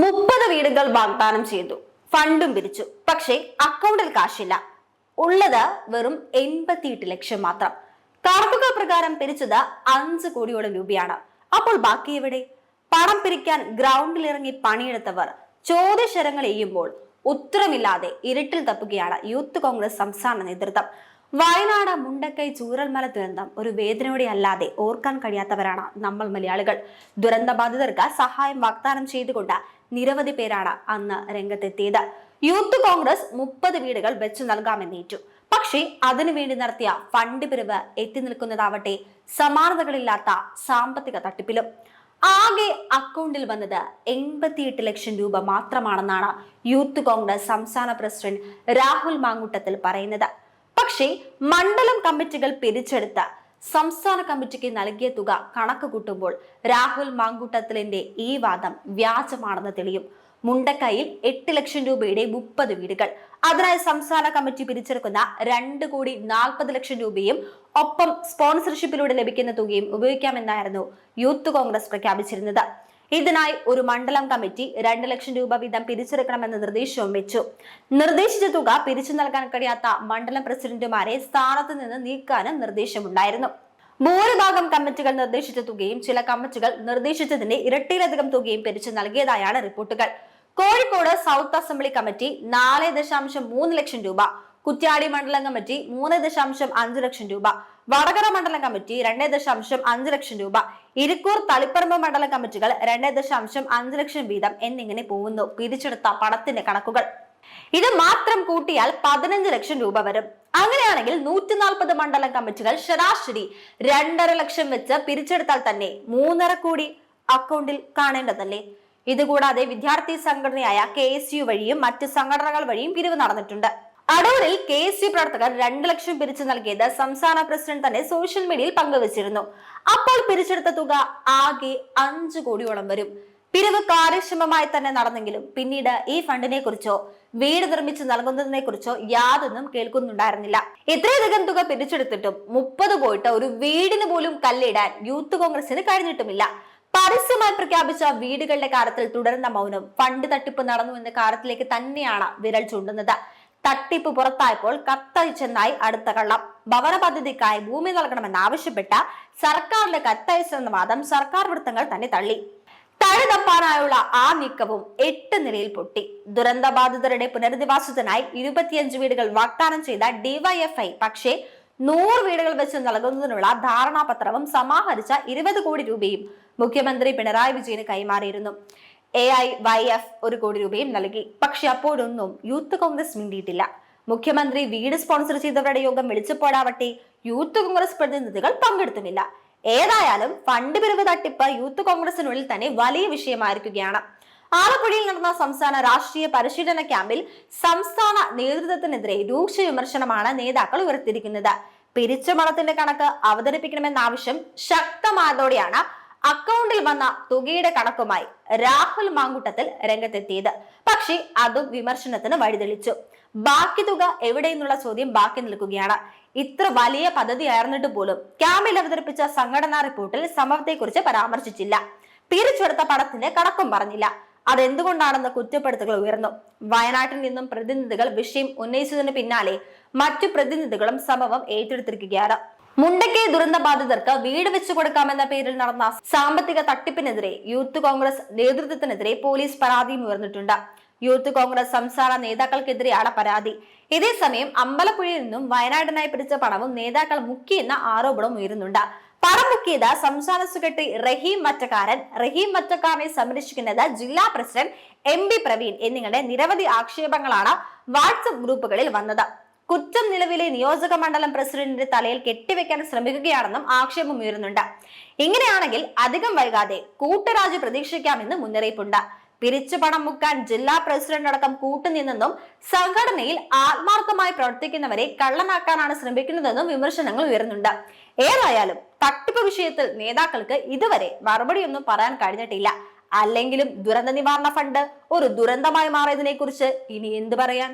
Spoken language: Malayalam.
മുപ്പത് വീടുകൾ വാഗ്ദാനം ചെയ്തു. ഫണ്ടും പിരിച്ചു. പക്ഷേ അക്കൗണ്ടിൽ കാശില്ല. ഉള്ളത് വെറും എൺപത്തിയെട്ട് ലക്ഷം മാത്രം. കണക്കുകൾ പ്രകാരം പിരിച്ചത് അഞ്ച് കോടിയോളം രൂപയാണ്. അപ്പോൾ ബാക്കി എവിടെ? പണം പിരിക്കാൻ ഗ്രൗണ്ടിൽ ഇറങ്ങി പണിയെടുത്തവർ ചോദ്യശരങ്ങൾ എയ്യുമ്പോൾ ഉത്തരമില്ലാതെ ഇരുട്ടിൽ തപ്പുകയാണ് യൂത്ത് കോൺഗ്രസ് സംസ്ഥാന നേതൃത്വം. വയനാട് മുണ്ടക്കൈ ചൂരൽമല ദുരന്തം ഒരു വേദനയോടെ അല്ലാതെ ഓർക്കാൻ കഴിയാത്തവരാണ് നമ്മൾ മലയാളികൾ. ദുരന്തബാധിതർക്ക് സഹായം വാഗ്ദാനം ചെയ്തുകൊണ്ട് നിരവധി പേരാണ് അന്ന് രംഗത്തെത്തിയത്. യൂത്ത് കോൺഗ്രസ് മുപ്പത് വീടുകൾ വെച്ചു നൽകാമെന്നേറ്റു. പക്ഷേ അതിനുവേണ്ടി നടത്തിയ ഫണ്ട് പിരിവ് എത്തി നിൽക്കുന്നതാവട്ടെ സമാനതകളില്ലാത്ത സാമ്പത്തിക തട്ടിപ്പിലും. ആകെ അക്കൗണ്ടിൽ വന്നത് എൺപത്തിയെട്ട് ലക്ഷം രൂപ മാത്രമാണെന്നാണ് യൂത്ത് കോൺഗ്രസ് സംസ്ഥാന പ്രസിഡന്റ് രാഹുൽ മാങ്ങൂട്ടത്തിൽ പറയുന്നത്. പക്ഷേ മണ്ഡലം കമ്മിറ്റികൾ പിരിച്ചെടുത്ത സംസ്ഥാന കമ്മിറ്റിക്ക് നൽകിയ തുക കണക്ക് കൂട്ടുമ്പോൾ രാഹുൽ മാങ്കൂട്ടത്തിലിന്റെ ഈ വാദം വ്യാജമാണെന്ന് തെളിയും. മുണ്ടക്കൈയിൽ എട്ട് ലക്ഷം രൂപയുടെ മുപ്പത് വീടുകൾ. അതിനായി സംസ്ഥാന കമ്മിറ്റി പിരിച്ചെടുക്കുന്ന രണ്ട് കോടി നാൽപ്പത് ലക്ഷം രൂപയും ഒപ്പം സ്പോൺസർഷിപ്പിലൂടെ ലഭിക്കുന്ന തുകയും ഉപയോഗിക്കാമെന്നായിരുന്നു യൂത്ത് കോൺഗ്രസ് പ്രഖ്യാപിച്ചിരുന്നത്. ഇതിനായി ഒരു മണ്ഡലം കമ്മിറ്റി രണ്ട് ലക്ഷം രൂപ വീതം പിരിച്ചെടുക്കണമെന്ന നിർദ്ദേശവും വെച്ചു. നിർദ്ദേശിച്ച തുക പിരിച്ചു നൽകാൻ കഴിയാത്ത മണ്ഡലം പ്രസിഡന്റുമാരെ സ്ഥാനത്ത് നിന്ന് നീക്കാനും നിർദ്ദേശമുണ്ടായിരുന്നു. ഭൂരിഭാഗം കമ്മിറ്റികൾ നിർദ്ദേശിച്ച തുകയും ചില കമ്മിറ്റികൾ നിർദ്ദേശിച്ചതിന്റെ ഇരട്ടിയിലധികം തുകയും പിരിച്ചു നൽകിയതായാണ് റിപ്പോർട്ടുകൾ. കോഴിക്കോട് സൗത്ത് അസംബ്ലി കമ്മിറ്റി നാല് ദശാംശം മൂന്ന് ലക്ഷം രൂപ കുറ്റ്യാടി മണ്ഡലം കമ്മിറ്റി മൂന്ന് ദശാംശം അഞ്ച് ലക്ഷം രൂപ വടകര മണ്ഡലം കമ്മിറ്റി രണ്ടേ ദശാംശം അഞ്ച് ലക്ഷം രൂപ ഇരിക്കൂർ തളിപ്പറമ്പ് മണ്ഡലം കമ്മിറ്റികൾ രണ്ടേ ദശാംശം അഞ്ച് ലക്ഷം വീതം എന്നിങ്ങനെ പോകുന്നു പിരിച്ചെടുത്ത പണത്തിന്റെ കണക്കുകൾ. ഇത് മാത്രം കൂട്ടിയാൽ പതിനഞ്ച് ലക്ഷം രൂപ വരും. അങ്ങനെയാണെങ്കിൽ നൂറ്റി നാൽപ്പത് മണ്ഡലം കമ്മിറ്റികൾ ശരാശരി രണ്ടര ലക്ഷം വെച്ച് പിരിച്ചെടുത്താൽ തന്നെ മൂന്നര കോടി അക്കൗണ്ടിൽ കാണേണ്ടതല്ലേ? ഇതുകൂടാതെ വിദ്യാർത്ഥി സംഘടനയായ കെ എസ് യു വഴിയും മറ്റ് സംഘടനകൾ വഴിയും പിരിവ് നടന്നിട്ടുണ്ട്. അടൂരിൽ കെ എസ് യു പ്രവർത്തകർ രണ്ട് ലക്ഷം പിരിച്ചു നൽകിയത് സംസ്ഥാന പ്രസിഡന്റ് തന്നെ സോഷ്യൽ മീഡിയയിൽ പങ്കുവച്ചിരുന്നു. അപ്പോൾ പിരിച്ചെടുത്ത തുക ആകെ അഞ്ചു കോടിയോളം വരും. പിരിവ് കാര്യക്ഷമമായി തന്നെ നടന്നെങ്കിലും പിന്നീട് ഈ ഫണ്ടിനെ കുറിച്ചോ വീട് നിർമ്മിച്ചു നൽകുന്നതിനെ കുറിച്ചോ യാതൊന്നും കേൾക്കുന്നുണ്ടായിരുന്നില്ല. ഇത്രയധികം തുക പിരിച്ചെടുത്തിട്ടും മുപ്പത് പോയിട്ട് ഒരു വീടിന് പോലും കല്ലിടാൻ യൂത്ത് കോൺഗ്രസിന് കഴിഞ്ഞിട്ടുമില്ല. പരസ്യമായി പ്രഖ്യാപിച്ച വീടുകളുടെ കാര്യത്തിൽ തുടരുന്ന മൗനം ഫണ്ട് തട്ടിപ്പ് നടന്നു എന്ന കാര്യത്തിലേക്ക് തന്നെയാണ് വിരൽ ചൂണ്ടുന്നത്. തട്ടിപ്പ് പുറത്തായപ്പോൾ കത്തയച്ചെന്നായി അടുത്ത കള്ളം. ഭവന പദ്ധതിക്കായി ഭൂമി നൽകണമെന്നാവശ്യപ്പെട്ട സർക്കാരിന്റെ കത്തയച്ചെന്ന വാദം സർക്കാർ വൃത്തങ്ങൾ തന്നെ തള്ളി. തഴുതപ്പാനായുള്ള ആ നീക്കവും എട്ട് നിലയിൽ പൊട്ടി. ദുരന്തബാധിതരുടെ പുനരധിവാസത്തിനായി ഇരുപത്തിയഞ്ച് വീടുകൾ വാഗ്ദാനം ചെയ്ത ഡിവൈഎഫ്ഐ പക്ഷേ നൂറ് വീടുകൾ വെച്ച് നൽകുന്നതിനുള്ള ധാരണാപത്രവും സമാഹരിച്ച ഇരുപത് കോടി രൂപയും മുഖ്യമന്ത്രി പിണറായി വിജയന് കൈമാറിയിരുന്നു. എ ഐ വൈ എഫ് ഒരു കോടി രൂപയും നൽകി. പക്ഷെ അപ്പോഴൊന്നും യൂത്ത് കോൺഗ്രസ് മിണ്ടിയിട്ടില്ല. മുഖ്യമന്ത്രി വീട് സ്പോൺസർ ചെയ്തവരുടെ യോഗം വിളിച്ചപ്പോഴാവട്ടെ യൂത്ത് കോൺഗ്രസ് പ്രതിനിധികൾ പങ്കെടുത്തുമില്ല. ഏതായാലും ഫണ്ട് പിരിവ് തട്ടിപ്പ് യൂത്ത് കോൺഗ്രസിനുള്ളിൽ തന്നെ വലിയ വിഷയമായിരിക്കുകയാണ്. ആലപ്പുഴയിൽ നടന്ന സംസ്ഥാന രാഷ്ട്രീയ പരിശീലന ക്യാമ്പിൽ സംസ്ഥാന നേതൃത്വത്തിനെതിരെ രൂക്ഷ വിമർശനമാണ് നേതാക്കൾ ഉയർത്തിയിരിക്കുന്നത്. പിരിച്ചു മണത്തിന്റെ കണക്ക് അവതരിപ്പിക്കണമെന്ന ആവശ്യം ശക്തമായതോടെയാണ് അക്കൗണ്ടിൽ വന്ന തുകയുടെ കണക്കുമായി രാഹുൽ മാങ്കുട്ടത്തിൽ രംഗത്തെത്തിയത്. പക്ഷേ അതും വിമർശനത്തിന് വഴിതെളിച്ചു. ബാക്കി തുക എവിടെയെന്നുള്ള ചോദ്യം ബാക്കി നിൽക്കുകയാണ്. ഇത്ര വലിയ പദ്ധതി ആയിരുന്നിട്ട് പോലും ക്യാമ്പിൽ അവതരിപ്പിച്ച സംഘടനാ റിപ്പോർട്ടിൽ സംഭവത്തെക്കുറിച്ച് പരാമർശിച്ചില്ല. പിരിച്ചെടുത്ത പടത്തിന്റെ കണക്കും പറഞ്ഞില്ല. അതെന്തുകൊണ്ടാണെന്ന് കുറ്റപ്പെടുത്തുകൾ ഉയർന്നു. വയനാട്ടിൽ നിന്നും പ്രതിനിധികൾ വിഷയം ഉന്നയിച്ചതിന് പിന്നാലെ മറ്റു പ്രതിനിധികളും സംഭവം ഏറ്റെടുത്തിരിക്കുകയാണ്. മുണ്ടക്കൈ ദുരന്ത ബാധിതർക്ക് വീട് വെച്ചു കൊടുക്കാമെന്ന പേരിൽ നടന്ന സാമ്പത്തിക തട്ടിപ്പിനെതിരെ യൂത്ത് കോൺഗ്രസ് നേതൃത്വത്തിനെതിരെ പോലീസ് പരാതിയും ഉയർന്നിട്ടുണ്ട്. യൂത്ത് കോൺഗ്രസ് സംസ്ഥാന നേതാക്കൾക്കെതിരെയാണ് പരാതി. ഇതേസമയം അമ്പലപ്പുഴയിൽ നിന്നും വയനാടിനായി പിടിച്ച പണവും നേതാക്കൾ മുക്കിയെന്ന ആരോപണം ഉയരുന്നുണ്ട്. പണം മുക്കിയത് സംസ്ഥാന സെക്രട്ടറി റഹീം മറ്റക്കാരൻ. റഹീം മറ്റക്കാരനെ സംരക്ഷിക്കുന്നത് ജില്ലാ പ്രസിഡന്റ് എം പ്രവീൺ എന്നിങ്ങനെ നിരവധി ആക്ഷേപങ്ങളാണ് വാട്സപ്പ് ഗ്രൂപ്പുകളിൽ വന്നത്. കുറ്റം നിലവിലെ നിയോജക മണ്ഡലം പ്രസിഡന്റിന്റെ തലയിൽ കെട്ടിവെക്കാൻ ശ്രമിക്കുകയാണെന്നും ആക്ഷേപം ഉയരുന്നുണ്ട്. ഇങ്ങനെയാണെങ്കിൽ അധികം വൈകാതെ കൂട്ടരാജ് പ്രതീക്ഷിക്കാമെന്ന് മുന്നറിയിപ്പുണ്ട്. പിരിച്ചു പണം മുക്കാൻ ജില്ലാ പ്രസിഡന്റ് അടക്കം കൂട്ടുനിന്നെന്നും സംഘടനയിൽ ആത്മാർത്ഥമായി പ്രവർത്തിക്കുന്നവരെ കള്ളനാക്കാനാണ് ശ്രമിക്കുന്നതെന്നും വിമർശനങ്ങൾ ഉയരുന്നുണ്ട്. ഏതായാലും തട്ടിപ്പ് വിഷയത്തിൽ നേതാക്കൾക്ക് ഇതുവരെ മറുപടിയൊന്നും പറയാൻ കഴിഞ്ഞിട്ടില്ല. അല്ലെങ്കിലും ദുരന്ത നിവാരണ ഫണ്ട് ഒരു ദുരന്തമായി മാറിയതിനെ കുറിച്ച് ഇനി എന്തു പറയാൻ?